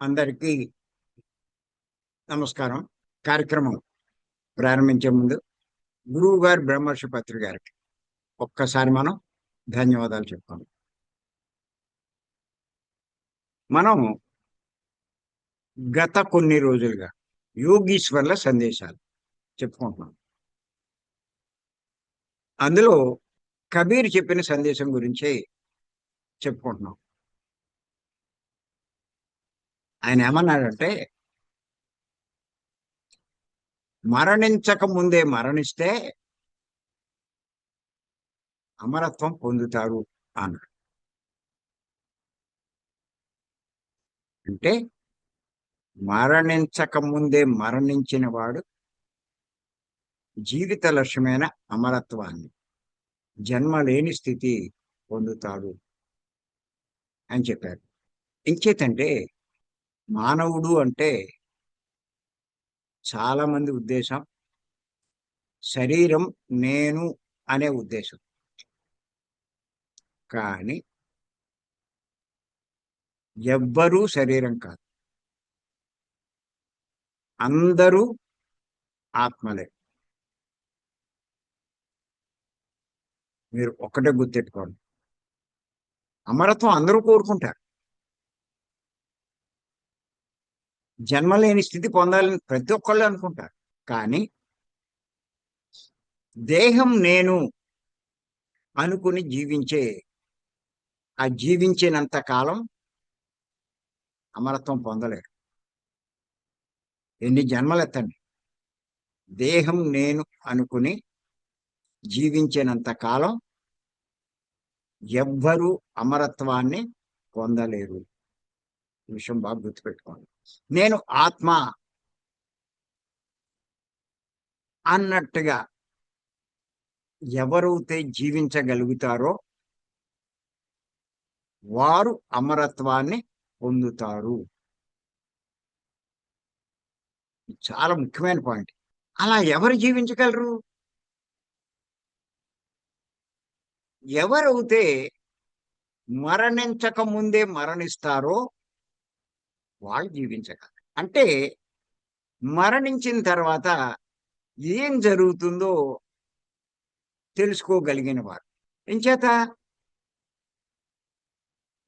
అందరికీ నమస్కారం. కార్యక్రమం ప్రారంభించే ముందు గురువు గారు బ్రహ్మర్షి పత్రి గారికి ఒక్కసారి మనం ధన్యవాదాలు చెప్తాం. మనం గత కొన్ని రోజులుగా యోగీశ్వర్ల సందేశాలు చెప్పుకుంటున్నాం. అందులో కబీర్ చెప్పిన సందేశం గురించి చెప్పుకుంటున్నాం. ఆయన ఏమన్నాడంటే మరణించక ముందే మరణిస్తే అమరత్వం పొందుతారు అన్నాడు. అంటే మరణించక ముందే మరణించిన వాడు జీవిత లక్ష్యమైన అమరత్వాన్ని జన్మ లేని స్థితి పొందుతాడు అని చెప్పారు. ఇంకేతంటే మానవుడు అంటే చాలా మంది ఉద్దేశం. శరీరం నేను అనే ఉద్దేశం. కానీ ఎవ్వరూ శరీరం కాదు. అందరూ ఆత్మలే. మీరు ఒక్కటే గుర్తెట్టుకోండి. అమరత్వం అందరూ కోరుకుంటారు. జన్మలేని స్థితి పొందాలని ప్రతి ఒక్కళ్ళు అనుకుంటారు. కానీ దేహం నేను అనుకుని జీవించే ఆ జీవించినంత కాలం అమరత్వం పొందలేరు. ఎన్ని జన్మలు ఎత్తండి దేహం నేను అనుకుని జీవించినంత కాలం ఎవ్వరూ అమరత్వాన్ని పొందలేరు. విషయం బాగా గుర్తుపెట్టుకోండి. నేను ఆత్మ అన్నట్టుగా ఎవరైతే జీవించగలుగుతారో వారు అమరత్వాన్ని పొందుతారు. చాలా ముఖ్యమైన పాయింట్. అలా ఎవరు జీవించగలరు? ఎవరైతే మరణించక ముందే మరణిస్తారో వాళ్ళు జీవించగలరు అంటే మరణించిన తర్వాత ఏం జరుగుతుందో తెలుసుకోగలిగిన వారు. ఎంచేత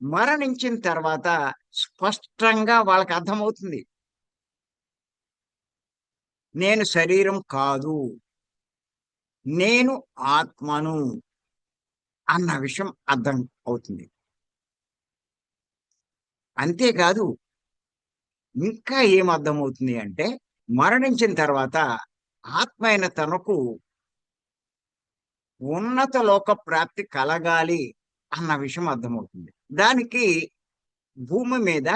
మరణించిన తర్వాత స్పష్టంగా వాళ్ళకి అర్థమవుతుంది. నేను శరీరం కాదు. నేను ఆత్మను అన్న విషయం అర్థం అవుతుంది. అంతేకాదు ఇంకా ఏం అర్థమవుతుంది అంటే మరణించిన తర్వాత ఆత్మ అయిన తనకు ఉన్నత లోక ప్రాప్తి కలగాలి అన్న విషయం అర్థమవుతుంది. దానికి భూమి మీద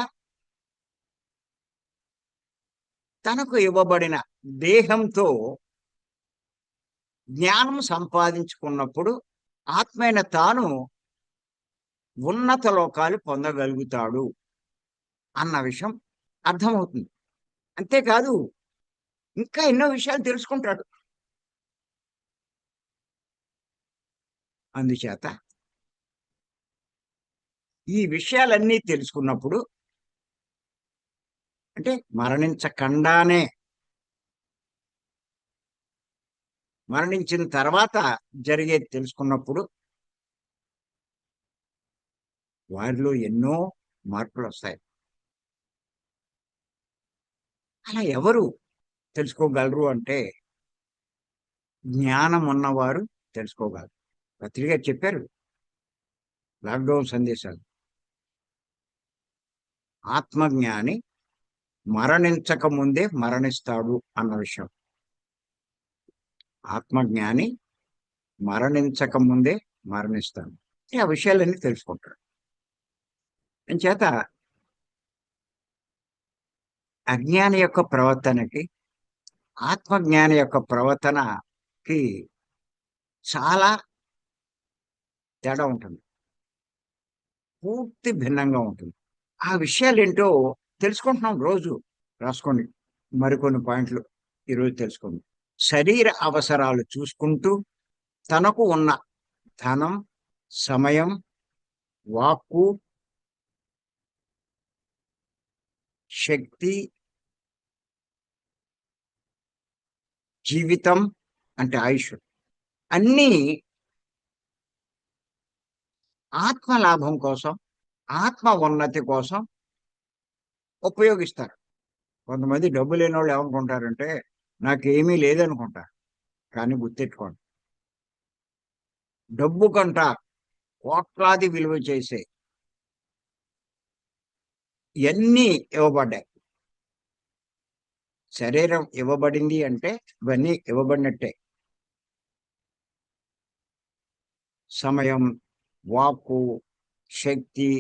తనకు ఇవ్వబడిన దేహంతో జ్ఞానం సంపాదించుకున్నప్పుడు ఆత్మైన తాను ఉన్నత లోకాలు పొందగలుగుతాడు అన్న విషయం అర్థమవుతుంది. అంతేకాదు ఇంకా ఎన్నో విషయాలు తెలుసుకుంటాడు. అందుచేత ఈ విషయాలన్నీ తెలుసుకున్నప్పుడు అంటే మరణించకుండానే మరణించిన తర్వాత జరిగేది తెలుసుకున్నప్పుడు వారిలో ఎన్నో మార్పులు వస్తాయి అలా ఎవరు తెలుసుకోగలరు అంటే జ్ఞానం ఉన్నవారు తెలుసుకోగలరు. పత్రిక చెప్పారు. లాక్డౌన్ సందేశాలు. ఆత్మజ్ఞాని మరణించక ముందే మరణిస్తాడు అన్న విషయం. ఆత్మజ్ఞాని మరణించక ముందే మరణిస్తాడు. ఆ విషయాలన్నీ తెలుసుకుంటాడు చేత అజ్ఞాని యొక్క ప్రవర్తనకి ఆత్మజ్ఞాని యొక్క ప్రవర్తనకి చాలా తేడా ఉంటుంది. పూర్తి భిన్నంగా ఉంటుంది. ఆ విషయాలు ఏంటో తెలుసుకుంటున్నాం రోజు. రాసుకోండి. మరికొన్ని పాయింట్లు ఈరోజు తెలుసుకోండి శరీర అవసరాలు చూసుకుంటూ తనకు ఉన్న ధనం సమయం వాక్కు శక్తి జీవితం అంటే ఆయుష్ అన్నీ ఆత్మ లాభం కోసం ఆత్మ ఉన్నతి కోసం ఉపయోగిస్తారు. కొంతమంది డబ్బు లేని వాళ్ళు ఏమనుకుంటారంటే నాకేమీ లేదనుకుంటారు. కానీ గుర్తెట్టుకోండి డబ్బు కంట కోట్లాది విలువ చేసే ఇవన్నీ ఇవ్వబడ్డాయి. శరీరం ఇవ్వబడింది అంటే ఇవన్నీ ఇవ్వబడినట్టే. సమయం వాక్కు శక్తి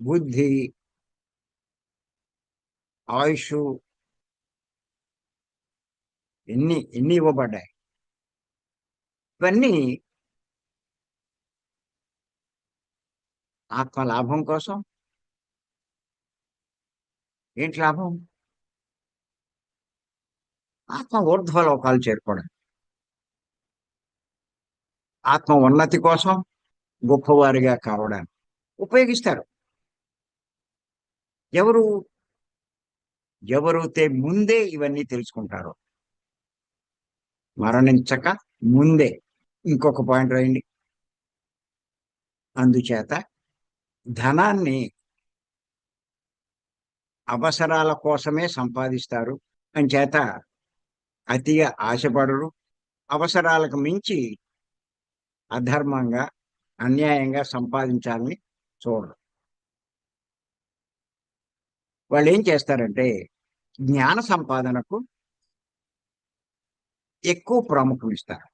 బుద్ధి ఆయుష్ ఎన్ని ఎన్ని ఇవ్వబడ్డాయి. ఇవన్నీ ఆత్మ లాభం కోసం? ఏంటి లాభం? ఆత్మ ఊర్ధ్వలోకాలు చేరుకోవడం. ఆత్మ ఉన్నతి కోసం గొప్పవారిగా కావడానికి ఉపయోగిస్తారు. ఎవరు? ఎవరైతే ముందే ఇవన్నీ తెలుసుకుంటారో? మరణించక ముందే. ఇంకొక పాయింట్ రాయండి. అందుచేత ధనాన్ని అవసరాల కోసమే సంపాదిస్తారు. అంచేత అతిగా ఆశపడరు. అవసరాలకు మించి అధర్మంగా అన్యాయంగా సంపాదించాలని చూడరు. వాళ్ళు ఏం చేస్తారంటే జ్ఞాన సంపాదనకు ఎక్కువ ప్రాముఖ్యం ఇస్తారు.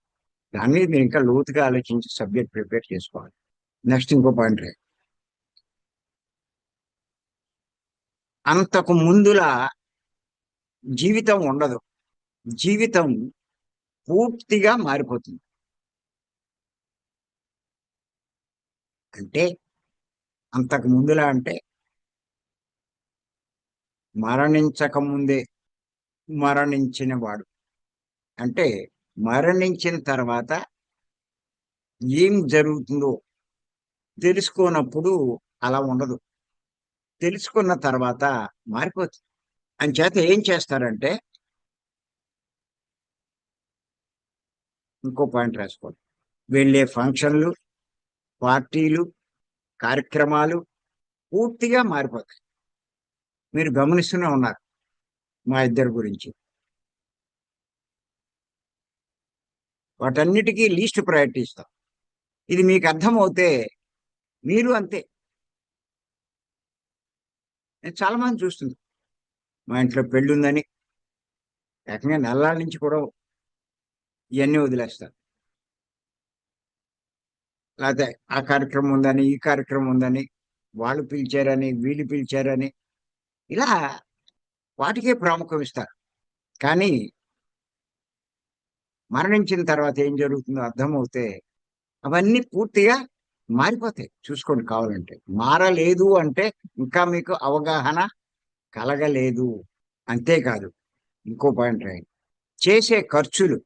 దాన్ని మీరు ఇంకా లోతుగా ఆలోచించి సబ్జెక్ట్ ప్రిపేర్ చేసుకోవాలి. నెక్స్ట్ ఇంకో పాయింట్ రే అంతకు ముందులా జీవితం ఉండదు. జీవితం పూర్తిగా మారిపోతుంది. అంటే అంతకు ముందులా అంటే మరణించక ముందే మరణించిన వాడు. అంటే మరణించిన తర్వాత ఏం జరుగుతుందో తెలుసుకోనప్పుడు అలా ఉండదు. తెలుసుకున్న తర్వాత మారిపోతుంది. అంచేత ఏం చేస్తారంటే ఇంకో పాయింట్ రాసుకోండి. వెళ్ళే ఫంక్షన్లు పార్టీలు కార్యక్రమాలు పూర్తిగా మారిపోతాయి. మీరు గమనిస్తూనే ఉన్నారు మా ఇద్దరి గురించి. వాటన్నిటికీ లీస్ట్ ప్రయారిటీ ఇస్తాం. ఇది మీకు అర్థమవుతే మీరు అంతే. నేను చాలా మంది చూస్తుంది మా ఇంట్లో పెళ్ళి ఉందని ఏకంగా నెలల నుంచి కూడా ఇవన్నీ వదిలేస్తారు లేకపోతే ఆ కార్యక్రమం ఉందని ఈ కార్యక్రమం ఉందని వాళ్ళు పిలిచారని వీళ్ళు పిలిచారని ఇలా వాటికే ప్రాముఖ్యం ఇస్తారు కానీ మరణించిన తర్వాత ఏం జరుగుతుందో అర్థమవుతే అవన్నీ పూర్తిగా మారిపోతాయి. చూసుకోండి కావాలంటే. మారలేదు అంటే ఇంకా మీకు అవగాహన కలగలేదు. అంతేకాదు. ఇంకో పాయింట్ రాయండి. చేసే ఖర్చులు.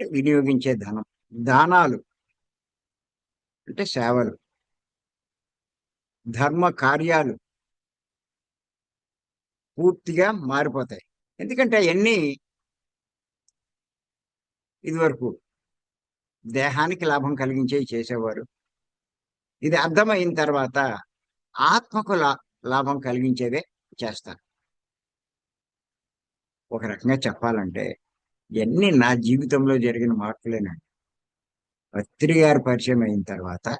వినియోగించే ధనం. దానాలు. అంటే సేవలు. ధర్మ కార్యాలు. పూర్తిగా మారిపోతాయి. ఎందుకంటే అవన్నీ ఇదివరకు దేహానికి లాభం కలిగించేవి చేసేవారు. ఇది అర్థమైన తర్వాత ఆత్మకు లా లాభం కలిగించేవే చేస్తారు. ఒక రకంగా చెప్పాలంటే ఇవన్నీ నా జీవితంలో జరిగిన మార్పులేనండి. పత్రి గారి పరిచయం అయిన తర్వాత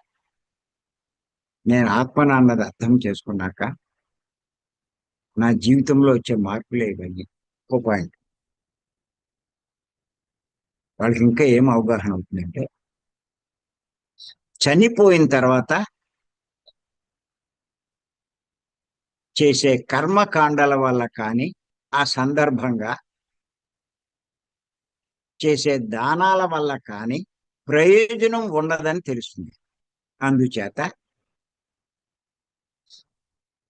నేను ఆత్మన అన్నది అర్థం చేసుకున్నాక నా జీవితంలో వచ్చే మార్పులే ఇవన్నీ. ఒక పాయింట్. వాళ్ళకి ఇంకా ఏం అవగాహన అవుతుందంటే చనిపోయిన తర్వాత చేసే కర్మకాండాల వల్ల కానీ ఆ సందర్భంగా చేసే దానాల వల్ల కానీ ప్రయోజనం ఉండదని తెలుస్తుంది. అందుచేత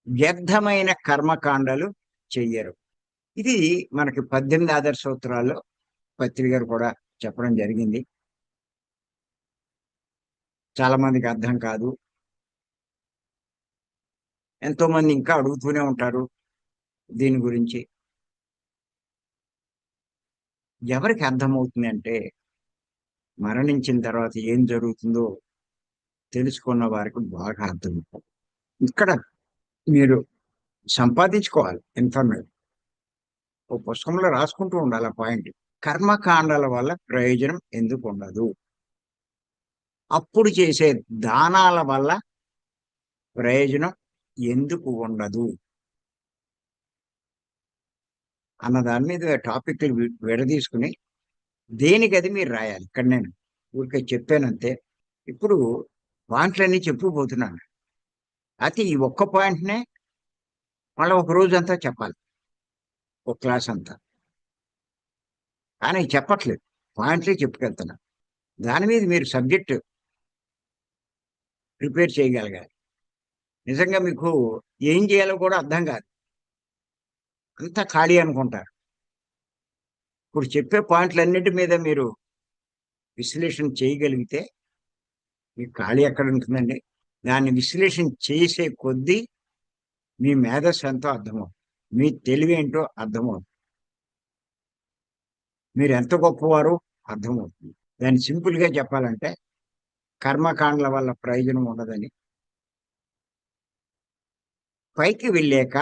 వ్యర్థమైన కర్మకాండలు చెయ్యరు. ఇది మనకి పద్దెనిమిది ఆదర్శ సూత్రాల్లో పత్రిక గారు కూడా చెప్పడం జరిగింది. చాలా మందికి అర్థం కాదు. ఎంతో మంది ఇంకా అడుగుతూనే ఉంటారు దీని గురించి. ఎవరికి అర్థమవుతుంది అంటే మరణించిన తర్వాత ఏం జరుగుతుందో తెలుసుకున్న వారికి బాగా అర్థమవుతుంది. ఇక్కడ మీరు సంపాదించుకోవాలి ఇన్ఫర్మేషన్. ఓ పుస్తకంలో రాసుకుంటూ ఉండాలి ఆ పాయింట్. కర్మకాండాల వల్ల ప్రయోజనం ఎందుకు ఉండదు? అప్పుడు చేసే దానాల వల్ల ప్రయోజనం ఎందుకు ఉండదు? అన్న దాని మీద టాపిక్లు విడదీసుకుని దేనికి అది మీరు రాయాలి? ఇక్కడ నేను ఊరికే చెప్పానంతే. ఇప్పుడు పాయింట్లన్నీ చెప్పుకుపోతున్నాను. అయితే ఈ ఒక్క పాయింట్నే మళ్ళీ ఒక రోజు అంతా చెప్పాలి. ఒక క్లాస్ అంతా కానీ చెప్పట్లేదు. పాయింట్లే చెప్పుకెళ్తున్నా. దాని మీద మీరు సబ్జెక్ట్ ప్రిపేర్ చేయగలగాలి. నిజంగా మీకు ఏం చేయాలో కూడా అర్థం కాదు. అంతా ఖాళీ అనుకుంటారు. ఇప్పుడు చెప్పే పాయింట్లన్నిటి మీద మీరు విశ్లేషణ చేయగలిగితే మీకు ఖాళీ ఎక్కడ ఉంటుందండి? దాన్ని విశ్లేషణ చేసే కొద్దీ మీ మేధస్సు ఎంతో అర్థమవు మీ తెలివి ఏంటో అర్థమవుతుంది. మీరు ఎంత గొప్పవారో అర్థమవుతుంది. దాన్ని సింపుల్గా చెప్పాలంటే కర్మకాండల వల్ల ప్రయోజనం ఉండదని. పైకి వెళ్ళాక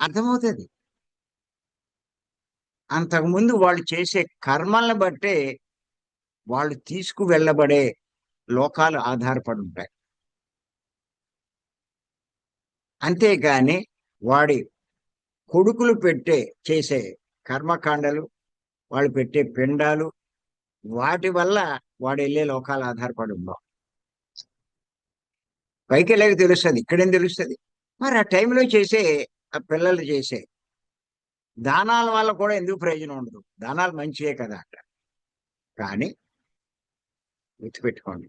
అర్థమవుతుంది. అంతకుముందు వాళ్ళు చేసే కర్మలను బట్టే వాళ్ళు తీసుకు వెళ్ళబడే లోకాలు ఆధారపడి ఉంటాయి. అంతేగాని వాడి కొడుకులు పెట్టే చేసే కర్మకాండలు వాళ్ళు పెట్టే పిండాలు వాటి వల్ల వాడు వెళ్ళే లోకాలు ఆధారపడి ఉండవు. పైకి వెళ్ళాక తెలుస్తుంది ఇక్కడేం తెలుస్తుంది? మరి ఆ టైంలో చేసే ఆ పిల్లలు చేసే దానాల వల్ల కూడా ఎందుకు ప్రయోజనం ఉండదు? దానాలు మంచివే కదా అక్కడ కానీ గుర్తుపెట్టుకోండి.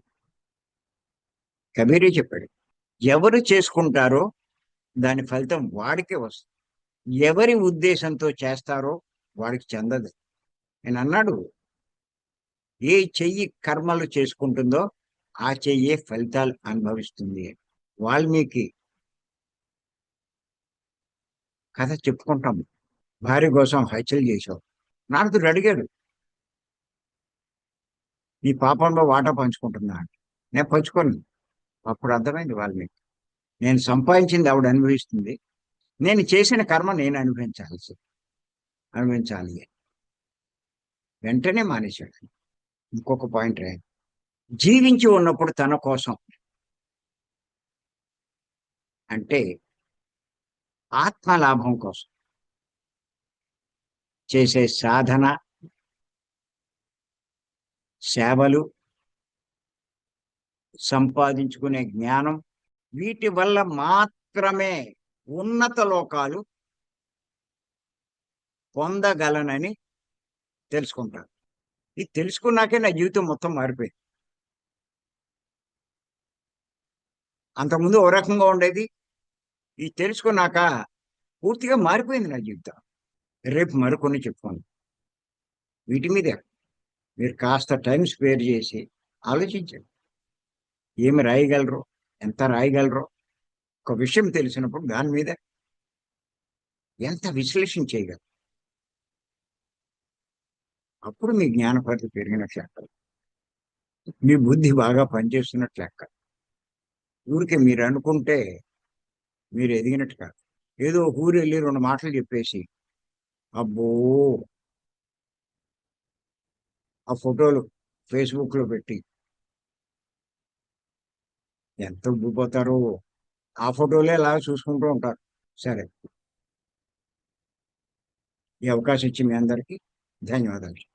కబీరే చెప్పాడు ఎవరు చేసుకుంటారో దాని ఫలితం వాడికే వస్తుంది. ఎవరి ఉద్దేశంతో చేస్తారో వాడికి చెందదు. నేను అన్నాడు ఏ చెయ్యి కర్మలు చేసుకుంటుందో ఆ చెయ్యే ఫలితాలు అనుభవిస్తుంది. వాల్మీకి కథ చెప్పుకుంటాం భార్య కోసం హత్యలు చేశావు. నారదుడు అడిగాడు నీ పాపంలో వాటా పంచుకుంటున్నా? నేను పంచుకోను. అప్పుడు అర్థమైంది వాల్మీకి. నేను సంపాదించింది ఆవిడ అనుభవిస్తుంది. నేను చేసిన కర్మ నేను అనుభవించాల్సి అనుభవించాలి. వెంటనే మానేశాడు. ఇంకొక పాయింట్ రే జీవించి ఉన్నప్పుడు తన కోసం అంటే ఆత్మలాభం కోసం చేసే సాధన సేవలు సంపాదించుకునే జ్ఞానం వీటి వల్ల మాత్రమే ఉన్నత లోకాలు పొందగలనని తెలుసుకుంటారు. ఇది తెలుసుకున్నాకే నా జీవితం మొత్తం మారిపోయింది. అంతకుముందు ఓ రకంగా ఉండేది. ఇది తెలుసుకున్నాక పూర్తిగా మారిపోయింది నా జీవితం. రేపు మరికొన్ని చెప్పుకోండి వీటి మీద మీరు కాస్త టైం స్పేర్ చేసి ఆలోచించండి. ఏమి రాయగలరు? ఎంత రాయగలరో? ఒక విషయం తెలిసినప్పుడు దాని మీద ఎంత విశ్లేషణ చేయగలరు అప్పుడు మీ జ్ఞానపరిధి పెరిగినట్లు లెక్క మీ బుద్ధి బాగా పనిచేస్తున్నట్లు లెక్క ఊరికే మీరు అనుకుంటే మీరు ఎదిగినట్టు కాదు. ఏదో ఒక ఊరు వెళ్ళి రెండు మాటలు చెప్పేసి అబ్బో! ఆ ఫోటోలు ఫేస్బుక్లో పెట్టి ఎంత ఉబ్బిపోతారో ఆ ఫోటోలే అలా చూసుకుంటూ ఉంటారు. సరే. ఈ అవకాశం ఇచ్చి మీ అందరికీ ధన్యవాదాలు.